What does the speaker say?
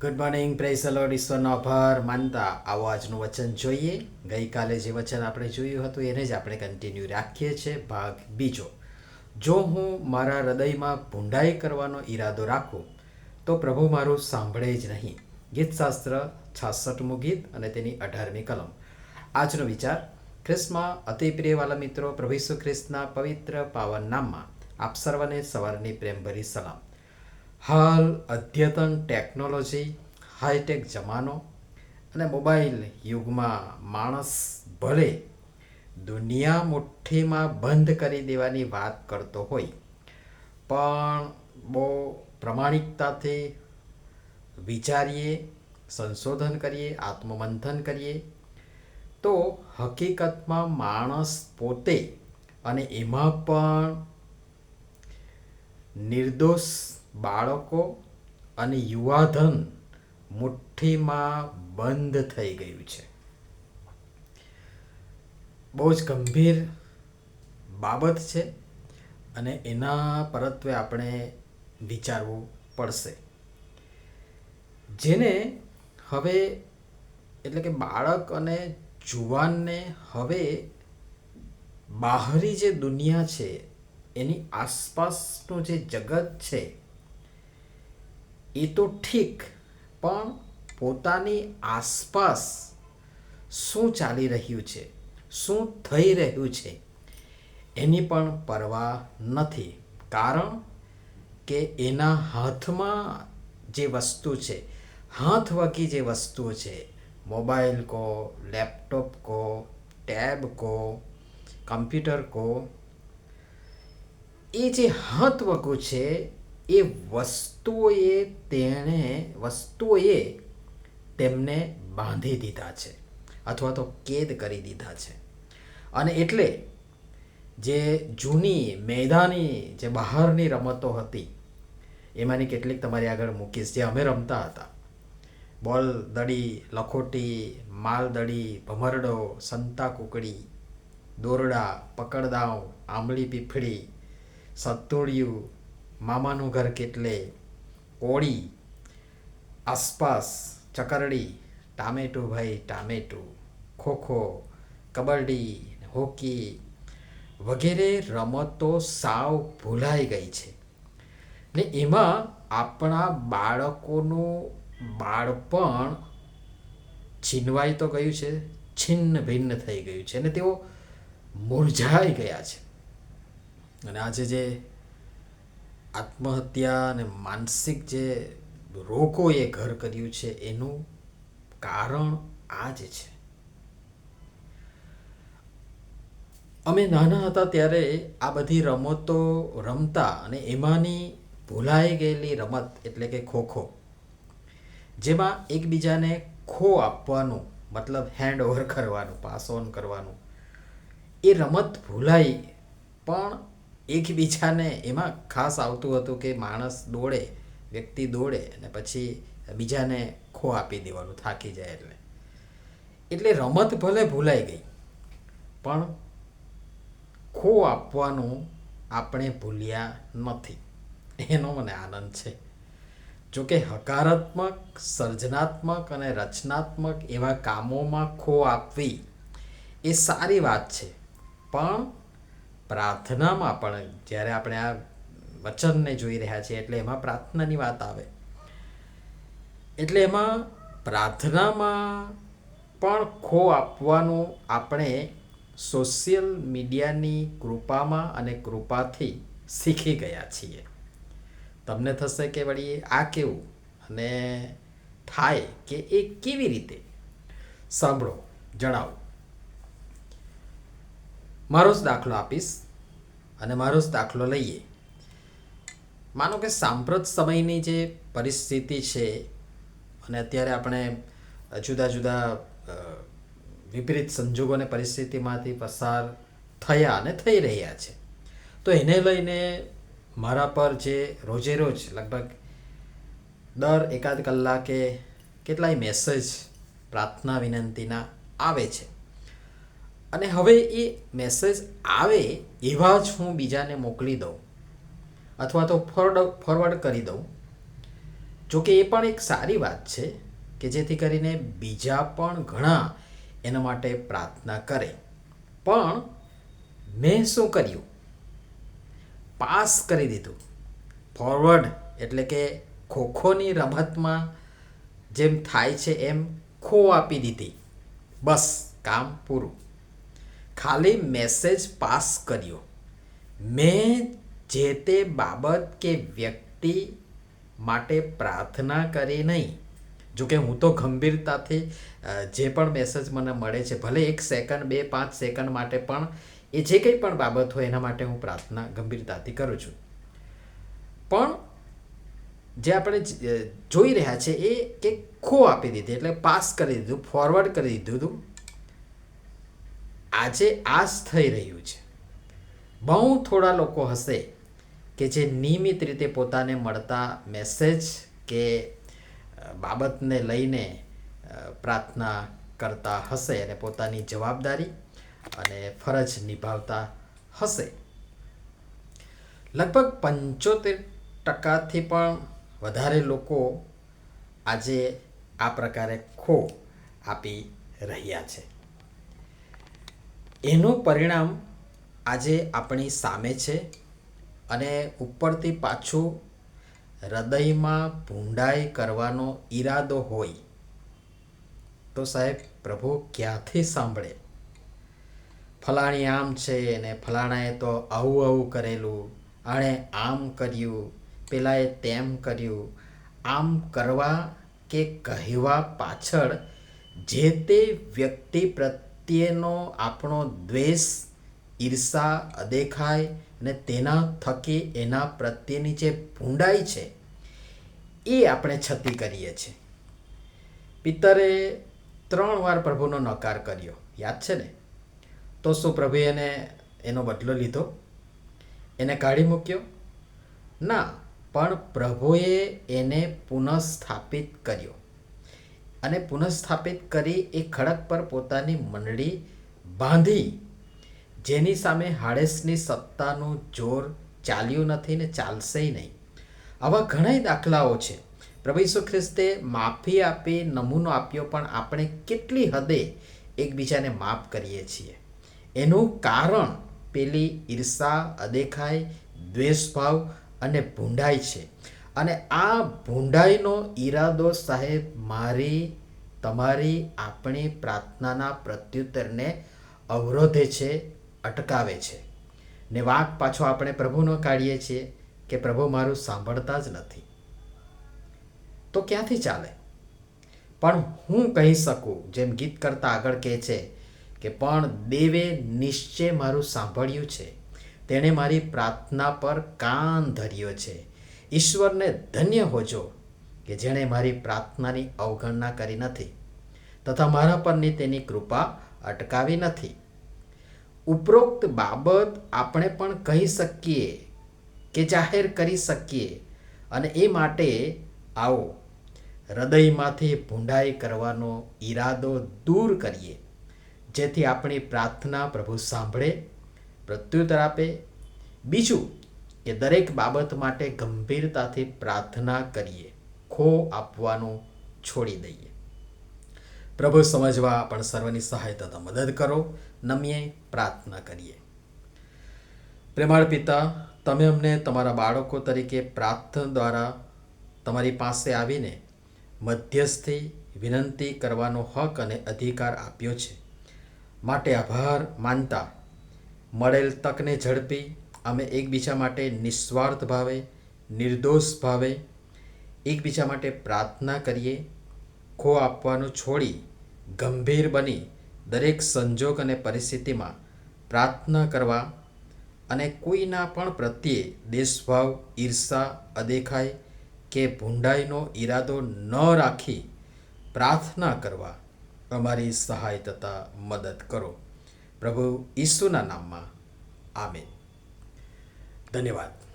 Good morning press અલોડ ઈશ્વરનો આભાર. માનતા, આવો આજનું વચન જોઈએ. ગઈકાલે જે વચન આપણે જોયું હતું, એને જ આપણે કન્ટિન્યુ રાખીએ છીએ. ભાગ બીજો. જો હું મારા હૃદયમાં ભૂંડાઈ કરવાનો ઈરાદો રાખું, તો પ્રભુ મારું સાંભળે જ નહીં. ગીતશાસ્ત્ર છાસઠમું ગીત અને તેની અઢારમી કલમ. આજનો વિચાર, ખ્રિસ્તમાં અતિ પ્રિયવાલા મિત્રો, પ્રભુ ઈસુ ખ્રિસ્તના પવિત્ર પાવન નામમાં આપ સર્વને સવારની પ્રેમભરી સલામ. હાલ અદ્યતન ટેકનોલોજી, હાઈટેક જમાનો અને મોબાઈલ યુગમાં માણસ ભલે દુનિયા મુઠ્ઠીમાં બંધ કરી દેવાની વાત કરતો હોય, પણ બહુ પ્રમાણિકતાથી વિચારીએ, સંશોધન કરીએ, આત્મમંથન કરીએ, તો હકીકતમાં માણસ પોતે અને એમાં પણ નિર્દોષ બાળકો અને યુવાધન મુઠ્ઠીમાં બંધ થઈ ગયું છે. બહુ જ ગંભીર બાબત છે અને એના પરત્વે આપણે વિચારવું પડશે. જેને હવે એટલે કે બાળક અને જુવાનને હવે બહારી જે દુનિયા છે, એની આસપાસનું જે જગત છે એ તો ઠીક, પણ પોતાની આસપાસ શું ચાલી રહ્યું છે? શું થઈ રહ્યું છે? એની પણ પરવા નથી. કારણ કે એના હાથમાં જે વસ્તુ છે, હાથ વકી જે વસ્તુઓ છે, મોબાઈલ કો, લેપટોપ કો, ટેબ કો, કમ્પ્યુટર કો, એ જે હાથ વકું છે એ વસ્તુઓએ તેણે વસ્તુઓએ તેમને બાંધી દીધા છે, અથવા તો કેદ કરી દીધા છે. અને એટલે જે જૂની મેદાની, જે બહારની રમતો હતી, એમાંની કેટલીક તમારી આગળ મૂકીશ, જે અમે રમતા હતા. બોલ દડી, લખોટી, માલ દડી, ભમરડો, સંતા કુકડી, દોરડા, પકડદાવ, આંબલી પીફળી સત્તોડિયું મામાનું ઘર કેટલે? કોળી આસપાસ, ચકરડી, ટામેટું ભાઈ, ટામેટું. ખોખો, કબડ્ડી, હોકી વગેરે રમતો સાવ ભૂલાઈ ગઈ છે. ને એમાં આપણા બાળકોનું બાળપણ છીનવાઈ તો ગયું છે, છિન્ન ભિન્ન થઈ ગયું છે અને તેઓ મુરઝાઈ ગયા છે. અને આજે જે આત્મહત્યા અને માનસિક જે રોગોએ ઘર કર્યું છે, એનું કારણ આ જ છે. અમે નાના હતા ત્યારે આ બધી રમતો રમતા અને એમાંની ભૂલાઈ ગયેલી રમત એટલે કે ખોખો, જેમાં એકબીજાને ખો આપવાનું, મતલબ હેન્ડ ઓવર કરવાનું પાસ ઓન કરવાનું, એ રમત ભૂલાઈ, પણ એકબીજાને એમાં ખાસ આવતું હતું કે માણસ દોડે, વ્યક્તિ દોડે અને પછી બીજાને ખો આપી દેવાનું, થાકી જાય એટલે. એટલે રમત ભલે ભૂલાઈ ગઈ, પણ ખો આપવાનું આપણે ભૂલ્યા નથી. એનો મને આનંદ છે. જોકે હકારાત્મક, સર્જનાત્મક અને રચનાત્મક એવા કામોમાં ખો આપવી એ સારી વાત છે. પણ પ્રાર્થનામાં પણ જ્યારે આપણે આ વચનને જોઈ રહ્યા છીએ એટલે એમાં પ્રાર્થનાની વાત આવે. એટલે એમાં પ્રાર્થનામાં પણ ખો આપવાનું આપણે સોશિયલ મીડિયાની કૃપામાં અને કૃપાથી શીખી ગયા છીએ. તમને થશે કે વળી આ કેવું? અને થાય કે એ કેવી રીતે? સાંભળો, જણાવો. મારો જ દાખલો આપીશ અને મારો જ દાખલો લઈએ. માનો કે સાંપ્રત સમયની જે પરિસ્થિતિ છે અને અત્યારે આપણે જુદા જુદા વિપરીત સંજોગો અને પરિસ્થિતિમાંથી પસાર થયા અને થઈ રહ્યા છે. તો એને લઈને મારા પર જે રોજે રોજ લગભગ દર એકાદ કલાકે કેટલાય મેસેજ પ્રાર્થના વિનંતીના આવે છે. અને હવે એ મેસેજ આવે એવા જ હું બીજાને મોકલી દઉં. અથવા તો ફોરવર્ડ ફોરવર્ડ કરી દઉં. જોકે એ પણ એક સારી વાત છે કે જેથી કરીને બીજા પણ ઘણા એના માટે પ્રાર્થના કરે. પણ મેં શું કર્યું? પાસ કરી દીધું. ફોરવર્ડ એટલે કે ખોખોની રમતમાં જેમ થાય છે એમ ખો આપી દીધી. બસ, કામ પૂરું. ખાલી મેસેજ પાસ કર્યો. મેં જે તે બાબત કે વ્યક્તિ માટે પ્રાર્થના કરી નહીં, જોકે હું તો ગંભીરતાથી જે પણ મેસેજ મને મળે છે, ભલે એક સેકન્ડ બે, પાંચ સેકન્ડ માટે પણ, એ જે કંઈ પણ બાબત હોય એના માટે હું પ્રાર્થના ગંભીરતાથી કરું છું. પણ જે આપણે જોઈ રહ્યા છે એ કે ખો આપી દીધી, એટલે પાસ કરી દીધું ફોરવર્ડ કરી દીધું હતું આજે આ જ થઈ રહ્યું છે. બહુ થોડા લોકો હશે કે જે નિયમિત રીતે પોતાને મળતા મેસેજ કે બાબતને લઈને પ્રાર્થના કરતા હશે અને પોતાની જવાબદારી અને ફરજ નિભાવતા હશે. લગભગ પંચોતેર ટકાથી પણ વધારે લોકો આજે આ પ્રકારે ખો આપી રહ્યા છે. એનું પરિણામ આજે આપણી સામે છે અને ઉપરથી પાછું હૃદયમાં ભૂંડાઈ કરવાનો ઈરાદો હોય તો સાહેબ પ્રભુ ક્યાંથી સાંભળે? ફલાણી આમ છે ને ફલાણાએ તો આવું આવું કરેલું, આણે આમ કર્યું, પેલાએ તેમ કર્યું, આમ કરવા કે કહેવા પાછળ જે તે વ્યક્તિ પ્રત્યેનો આપણો દ્વેષ, ઈર્ષા અદેખાય અને તેના થકી એના પ્રત્યેની જે ભૂંડાઈ છે, એ આપણે છતી કરીએ છીએ. પિત્તરે ત્રણ વાર પ્રભુનો નકાર કર્યો. યાદ છે ને? તો શું પ્રભુએ એને એનો બદલો લીધો? એને કાઢી મૂક્યો? ના, પણ પ્રભુએ એને પુનઃસ્થાપિત કર્યો. અને પુનઃસ્થાપિત કરી એ ખડક પર પોતાની મંડળી બાંધી. જેની સામે હાડેસની સત્તાનું જોર ચાલ્યું નથી ને ચાલશે નહીં. આવા ઘણાય દાખલાઓ છે. પ્રભુ ખ્રિસ્તે માફી આપી, નમૂનો આપ્યો પણ આપણે કેટલી હદે એકબીજાને માફ કરીએ છીએ. એનું કારણ પેલી ઈર્ષા અદેખાઈ દ્વેષભાવ અને ભૂંડાઈ છે. અને આ ભૂંડાઈનો ઈરાદો સાહેબ મારી, તમારી આપણી પ્રાર્થનાના પ્રત્યુત્તરને અવરોધે છે, અટકાવે છે. ને વાંક પાછો આપણે પ્રભુનો કાઢીએ છીએ કે પ્રભુ મારું સાંભળતા જ નથી. તો ક્યાંથી ચાલે? પણ હું કહી શકું, જેમ ગીત કરતા આગળ કહે છે કે, પણ દેવે નિશ્ચય મારું સાંભળ્યું છે. તેણે મારી પ્રાર્થના પર કાન ધર્યો છે. ઈશ્વરને ધન્ય હોજો કે જેણે મારી પ્રાર્થનાની અવગણના કરી નથી, તથા મારા પરની તેની કૃપા અટકાવી નથી. ઉપરોક્ત બાબત આપણે પણ કહી શકીએ કે જાહેર કરી શકીએ, અને એ માટે આવો, હૃદયમાંથી ભૂંડાઈ કરવાનો ઈરાદો દૂર કરીએ, જેથી આપણી પ્રાર્થના પ્રભુ સાંભળે, પ્રત્યુત્તર આપે. બીજું કે દરેક બાબત માટે ગંભીરતાથી પ્રાર્થના કરીએ, ખો આપવાનું છોડી દઈએ. પ્રભુ સમજવા પણ સર્વની સહાયતા મદદ કરો, નમીએ પ્રાર્થના કરીએ. પ્રેમાળ પિતા, તમે અમને તમારા બાળકો તરીકે પ્રાર્થના દ્વારા તમારી પાસે આવીને મધ્યસ્થી વિનંતી કરવાનો હક અને અધિકાર આપ્યો છે. માટે આભાર માનતા, મળેલ તકને ઝડપી અમે એકબીજા માટે નિસ્વાર્થ ભાવે, નિર્દોષ ભાવે, એકબીજા માટે પ્રાર્થના કરીએ, ખો આપવાનું છોડી ગંભીર બની દરેક સંજોગ અને પરિસ્થિતિમાં પ્રાર્થના કરવા અને કોઈના પણ પ્રત્યે દેશભાવ, ઈર્ષા અદેખાઈ કે ભૂંડાઈનો ઈરાદો ન રાખી પ્રાર્થના કરવા અમારી સહાય તથા મદદ કરો. પ્રભુ ઈસુના નામમાં. આમેન. धन्यवाद